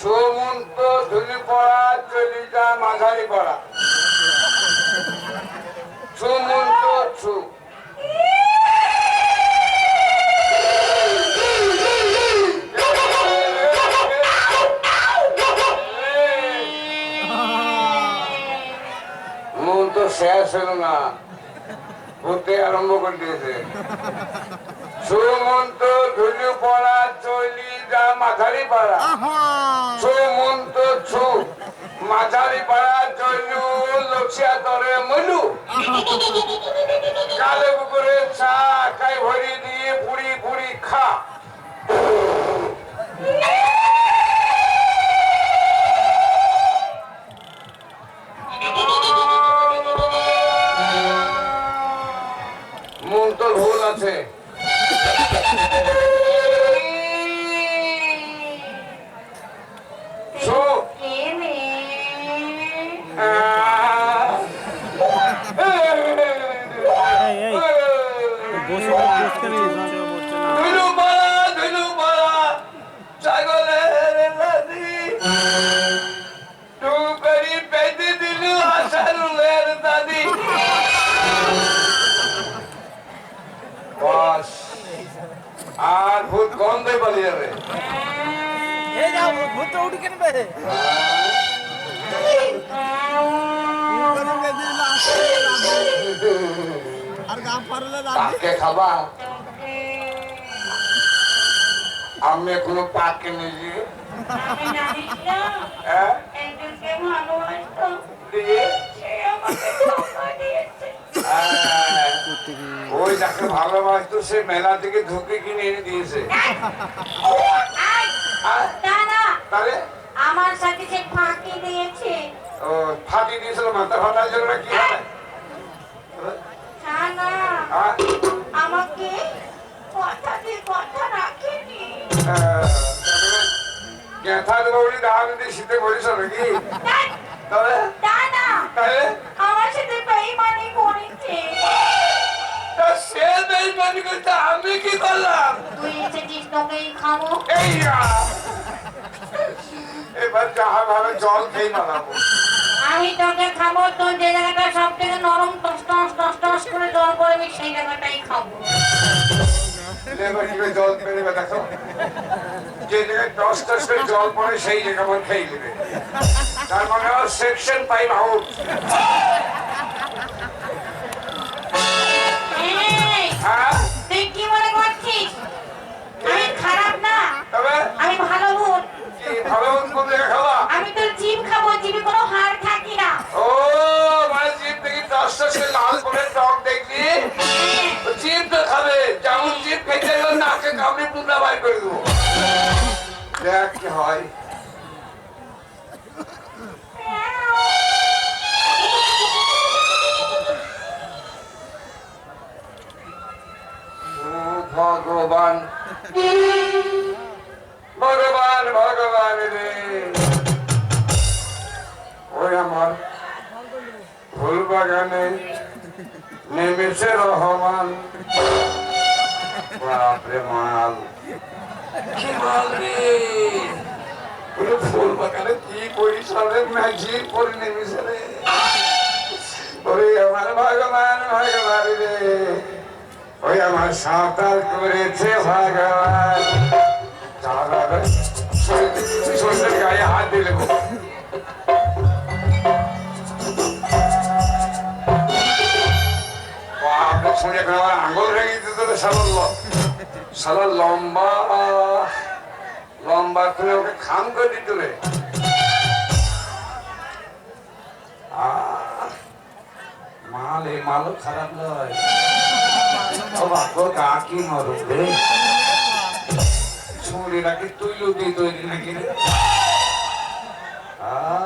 সুমন্ত ধুলি পড়া চলিটা মাঝারি পড়া। সুমন্ত মন তো শেষ হলো না। হতে আরম্ভ করে দিয়েছে। সুমন্ত ঢুলু পড়া চলি যা মাঝারি পাড়া সুমন্ত ছু মাঝারি পাড়া চলু লক্ষ্যা তরে মলু। কালে পুকুরে চা খাই গন্ধে পালিয়ে যাবে খাবা? আমি এখনও পাকে নিজে হ্যাঁ? দিয়ে? হ্যাঁ, ওই যাকে ভালোবাসতো সে মেলা থেকে ধুকে কিনে এনে দিয়েছে। না, তাহলে? আমার সাথে সে ফাঁকি দিয়েছে। ও ফাটি দিয়েছিল মাথা ফাটার জন্য কি হয় না না আমাকে কথা দিয়ে কথা রাখেনি। আহ, দেবো বলি দাঁড়ানো দিয়ে শীতে বলিস নাকি? ধ্যাৎ, তাহলে? বেইমানি করতে আমি কি করলাম? তুই এসেছিস তোকেই খাব এই এবার যাহা ভাবে জল খেয়ে মানাবো আমি তোকে খাব তোর যে জায়গাটা সব থেকে নরম টস টস টস টস করে জল করবি সেই জায়গাটাই খাব। জল পেরে দেখো? যে জায়গায় করে জল পড়ে সেই জায়গা খেয়ে নেবে। তার মানে সেকশন পাইপ আউট তুই কি মনে করছিস? আমি খারাপ না। আমি ভালো বোন কি ভালো কোন জায়গায় খাওয়া আমি তোর জিভ খাব জিভে কোনো হাড় থাকি না। ও মানে জিপ দেখি দশ দশ লাল করে টক দেখলি জিপ তো খাবে। যেমন জিপ খেতে গেলে নাকে কামড়ে পুতলা বাইর করে দেবো দেখ কি হয়। বাপরে মাল। কি মাল রে? ফুল বাগানে কি পরিসরে ম্যাজিক করে নেমেছে রে ওরে আমার ভগবান ভগবান রে। ওই আমার সাঁতার করেছে ভগবান। শরীরের গায়ে হাত দিলে শুনে আমার আঙ্গুল ভেঙে দিতে তো সালার ল সালার লম্বা লম্বা করে ওকে খাম করে দিতে রে মাল এই মালও খারাপ নয়। গা কি মরুক রে? ছুরি নাকি তুইলু দিয়ে তৈরি নাকি রে? আহ,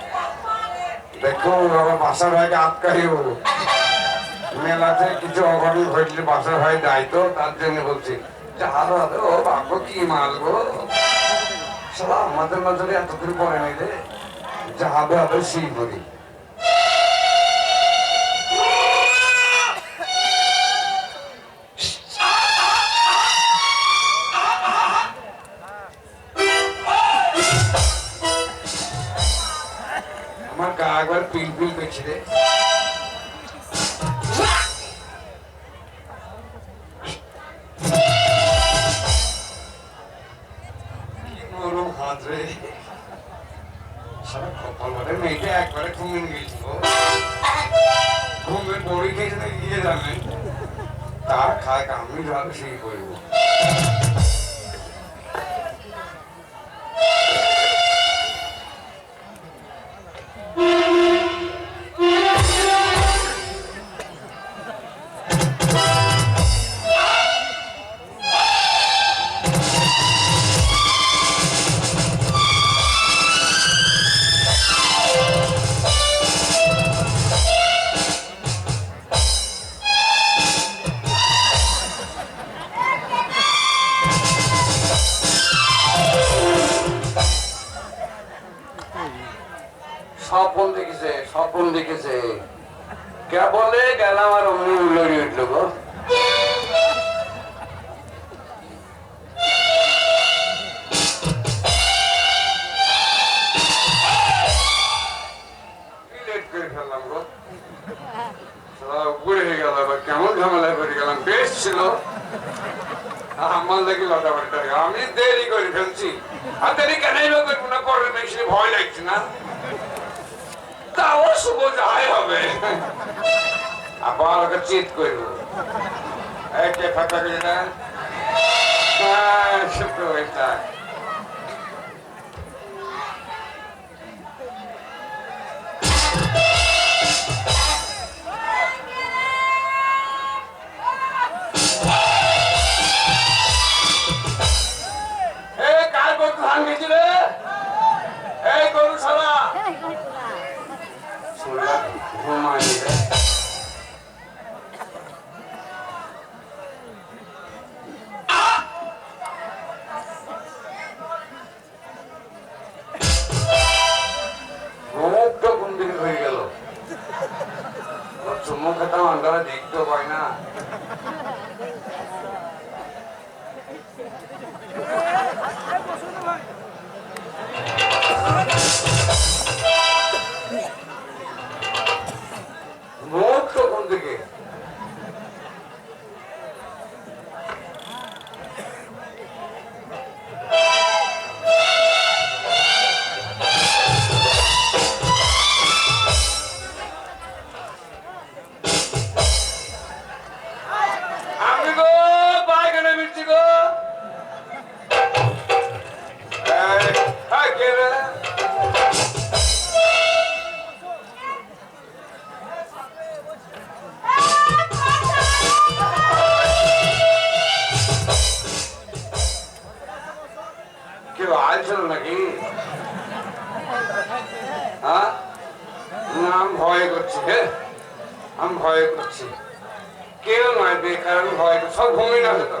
দেখো বাবা বাসার ভাইকে আটকাইও মেলাতে কিছু অঘটন ঘটলে বাসার ভাই যাই তো, তার জন্য বলছি ও বাপু, কি মাল গো? আমাদের মাঝে এতদিন পরে নাই রে। হবে সেই করি একবার পিল পিল করছে রে। একবারে ঘুমিয়ে গেছিল। ঘুমের তার খায় আমি যাবে সেই করব স্বপন দেখেছে স্বপন দেখেছে। কে বলে? গেলাম আর অমনি উল্লড়ি উঠল গো? কেমন ঝামেলায় গেলাম? বেশ ছিল। আমি দেরি করে ফেলছি। আর দেরি কেন করব না? ভয় লাগছে না। তাও শুভ যাই হবে। আবার ওকে চিত করব। একে কথা করে না হ্যাঁ, শুক্র এটা চুমু খেতাম দেখতে পায় না। আমি ভয় করছি হ্যাঁ আমি ভয় করছি। কেউ নয়, বেকার, আমি ভয় করছি। সব ঘুমিয়ে না তো